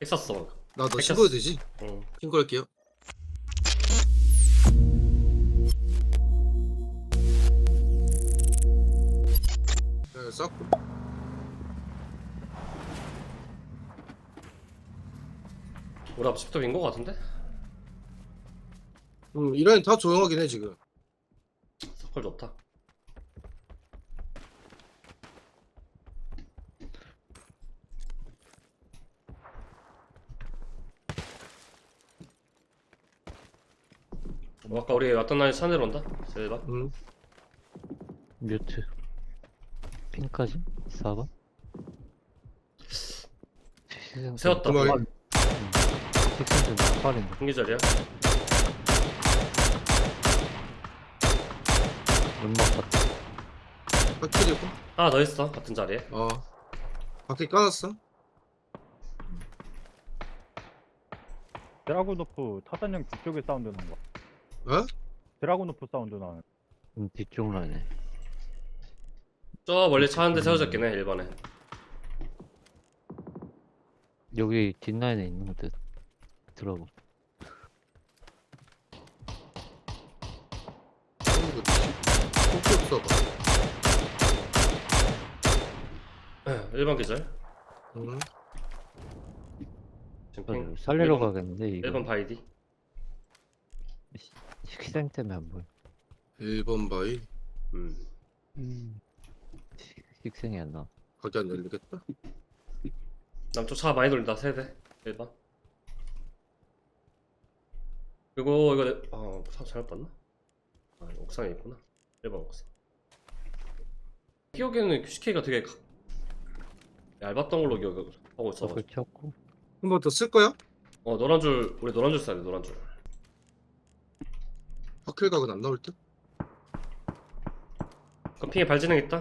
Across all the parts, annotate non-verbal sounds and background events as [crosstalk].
했었어. 나너. 신고해도 되지? 응. 신고할게요. 네, 쌌고. 우리 앞집도 인거 같은데? 음, 이 라인 다 조용하긴 해 지금. 서클 좋다. 어, 아까 우리 왔던 날이 차 내려온다? 세바 음, 뮤트 핀까지? 4번? 세웠다. 그 식생 좀 빠른데 흥기절이야? 연막 같다 확실히고. 하나 더 있어 같은 자리에 어. 밖에 까놨어? 드라구 노프 타단형 뒤쪽에 사운드 나는 거. 어? 드라구노프 사운드 나는. 음, 뒤쪽 라인에 저 멀리 차 한 대 세워졌긴 해 1번에 여기 뒷라인에 있는 것들 들어보 어디 있지? 꼭꼭 써봐. 1번 기절 음. 지금 핑 살리러 일본- 가겠는데 이거 1번 바이디 식생 때문에 안 보여 1번 바이. 음. 식- 식생이 안 나와 가게 안 열리겠다. 남쪽 차 많이 돌린다 세대 1번 그리고 이거 내... 아차 잘못 봤나? 아 이거 옥상에 있구나 1번 옥상 기억에는 QCK가 되게 가- 얇았던 걸로 기억하고 있어 서클 쳤고 한 번 더 쓸 거야? 어 노란 줄 우리 노란 줄 써야 돼 노란 줄 확킬 각은 안 나올 듯? 그 핑에 발진행 있다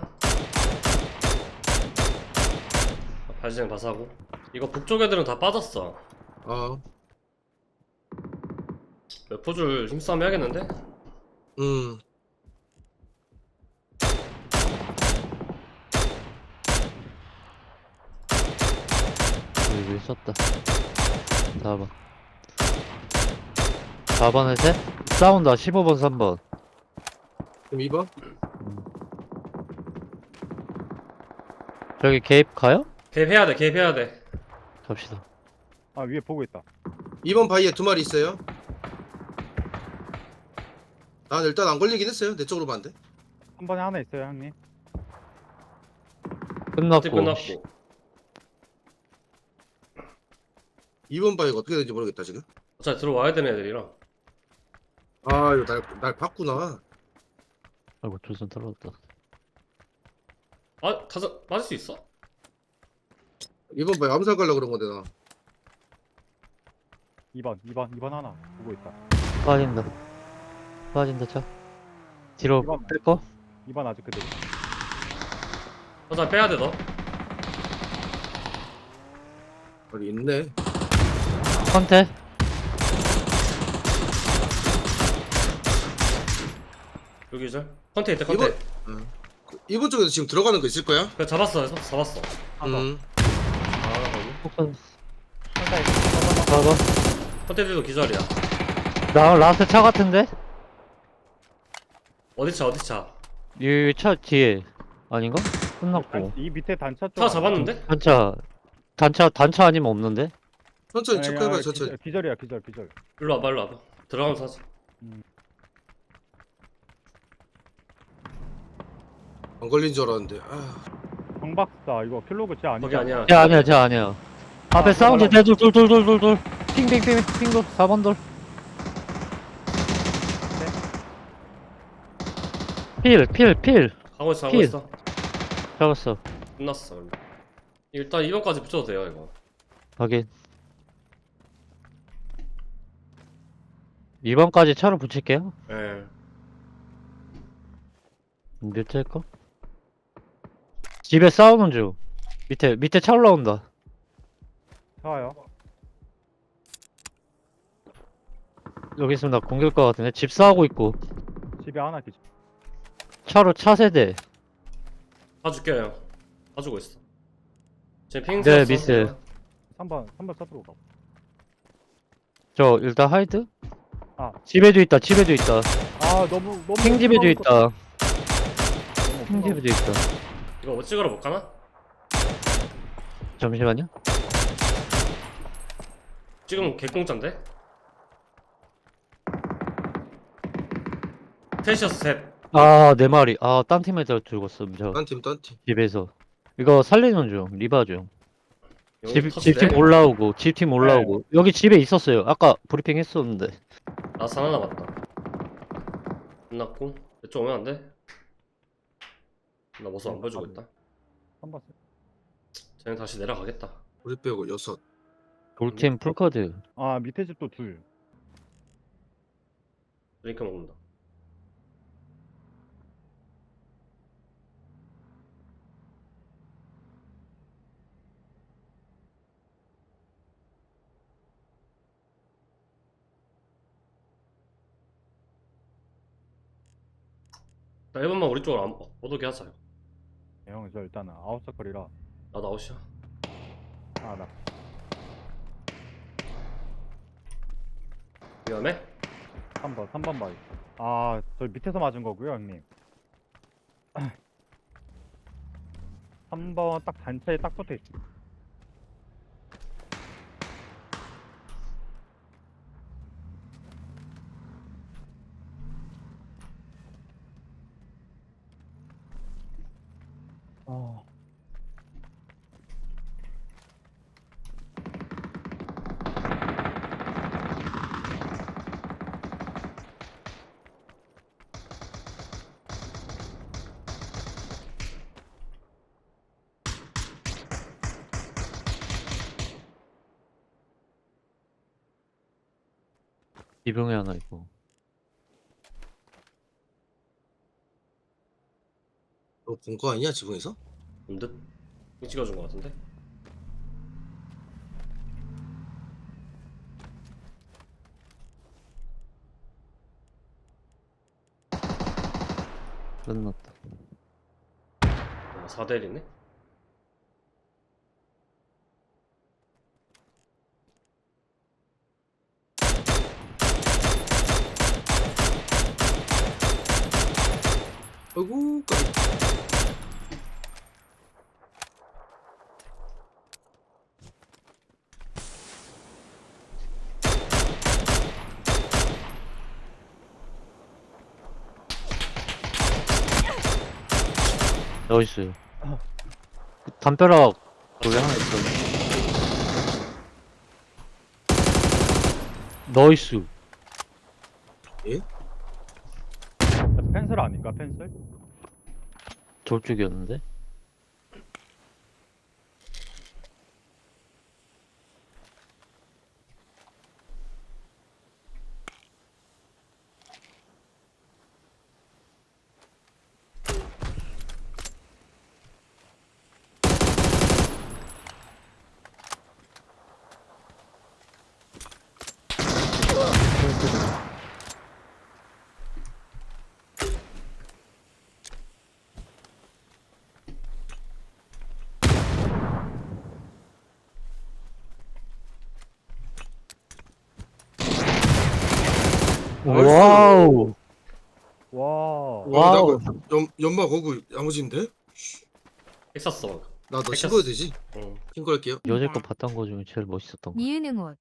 아, 발진행 바사고 이거 북쪽 애들은 다 빠졌어 아, 몇 포줄 힘싸움 해야겠는데? 음. 여기 왜 썼다 4번 4번에 셋? 싸운다 15번 3번 그럼 2번? 저기 개입 가요? 개입해야 돼 개입해야 돼 갑시다 아 위에 보고 있다. 2번 바이에 두 마리 있어요. 난 일단 안 걸리긴 했어요. 내 쪽으로 만데. 한 번에 하나 있어요 형님. 끝났고 끝났고 2번 바이가 어떻게 되는지 모르겠다 지금. 어차피 들어와야 되는 애들이라 아, 이거 날, 날 봤구나. 아이고 조선 떨어졌다 아 타자 맞을 수 있어? 2번 바이 암살 가려고 그런 건데 나. 2번 2번 2번 하나 보고 있다. 빠진다 빠진다 차 뒤로 이건- 뺄 거? 2번 아직 그대로. 타자 빼야 돼너 여기 있네. 컨테 여기 절 컨테 있대 컨테 이번- 응. 그 2번 쪽에서 지금 들어가는 거 있을 거야? 그래 잡았어 해서 잡았어. 음. 아 하나 있어. 4번 컨테들도 기절이야 나 라스트 차 같은데? 어디 차 어디 차? 이 차 뒤에 아닌가? 끝났고 단- 이 밑에 단차 쪽. 차 잡았는데? 단차 단차 단차 아니면 없는데? 천천히 체크해봐 천천히. 기절, 기절이야 기절 기절. 일로 와봐 일로 와봐 들어가면서 하자 안 걸린 줄 알았는데. 아, 정박사 이거 킬로그 쟤 아니지? 거기 아니야 야 아니야 쟤 아니야 앞에 아, 사운드 들어가라. 대둘둘둘둘둘 핑핑핑 핑돌 4번 돌 필, 필, 필. 가고 있어 가고 킬. 있어 잡았어. 끝났어 그럼. 일단 2번까지 붙여도 돼요 이거 확인. 2번까지 차로 붙일게요. 예 뮤트 할까? 집에 싸우는 중. 밑에, 밑에 차 올라온다. 좋아요. 여기 있으면 나 공격 것 같은데? 집 싸우고 있고. 집에 하나 기절. 차로 차 세대. 봐줄게요 형 봐주고 있어 지금 핑 네. 미스. 3번 3번 서으로 가고 저 일단 하이드? 아. 집에도 있다 집에도 있다 아 너무 너무 핑 집에도 너무 있다 너무 핑집에도 있다 이거 뭐 찍으러 못 가나? 잠시만요. 지금 개공짜인데? 셋이었어 셋. 아내 말이 아딴 팀에다 죽었음 저. 딴팀 딴팀. 집에서. 이거 살리는 중 리바 중. 여기 집, 터치돼? 집팀 올라오고 집팀 올라오고. 여기 집에 있었어요. 아까 브리핑 했었는데. 나스 하나 남았다. 끝났고. 이쪽 오면 안 돼? 나 모습 안 보여주고 있다. 3번 쟤는 다시 내려가겠다. 우리 빼고 여섯. 돌팀 풀카드. 아 밑에 집도 둘. 드링크 먹는다. 나 1번만 우리 쪽으로 안, 못 오게 하자. 형, 저 일단은 아웃서클이라 나도 아웃이야 아 나 위험해? 3번 3번 바위 아 저 밑에서 맞은 거고요 형님 [clears throat] 3번 딱 단차에 딱 붙어 있어 어. 지붕에 하나 있고 너 본 거 아니야 지붕에서? 이거 찍어준 거 같은데? 끝났다 아, 4대 1이네? 아이고 깜 나이스. 담벼락 돌에 하나 있어. 나이스 펜슬 아닌가 펜슬? 돌쪽이었는데 와우. 와. 와우. 연, 연마 거구 야무진데? 했었어. 나너. 신고해도 되지? 응. 신고할게요. 여태껏 봤던 거 중에 제일 멋있었던 거. 니은응 옷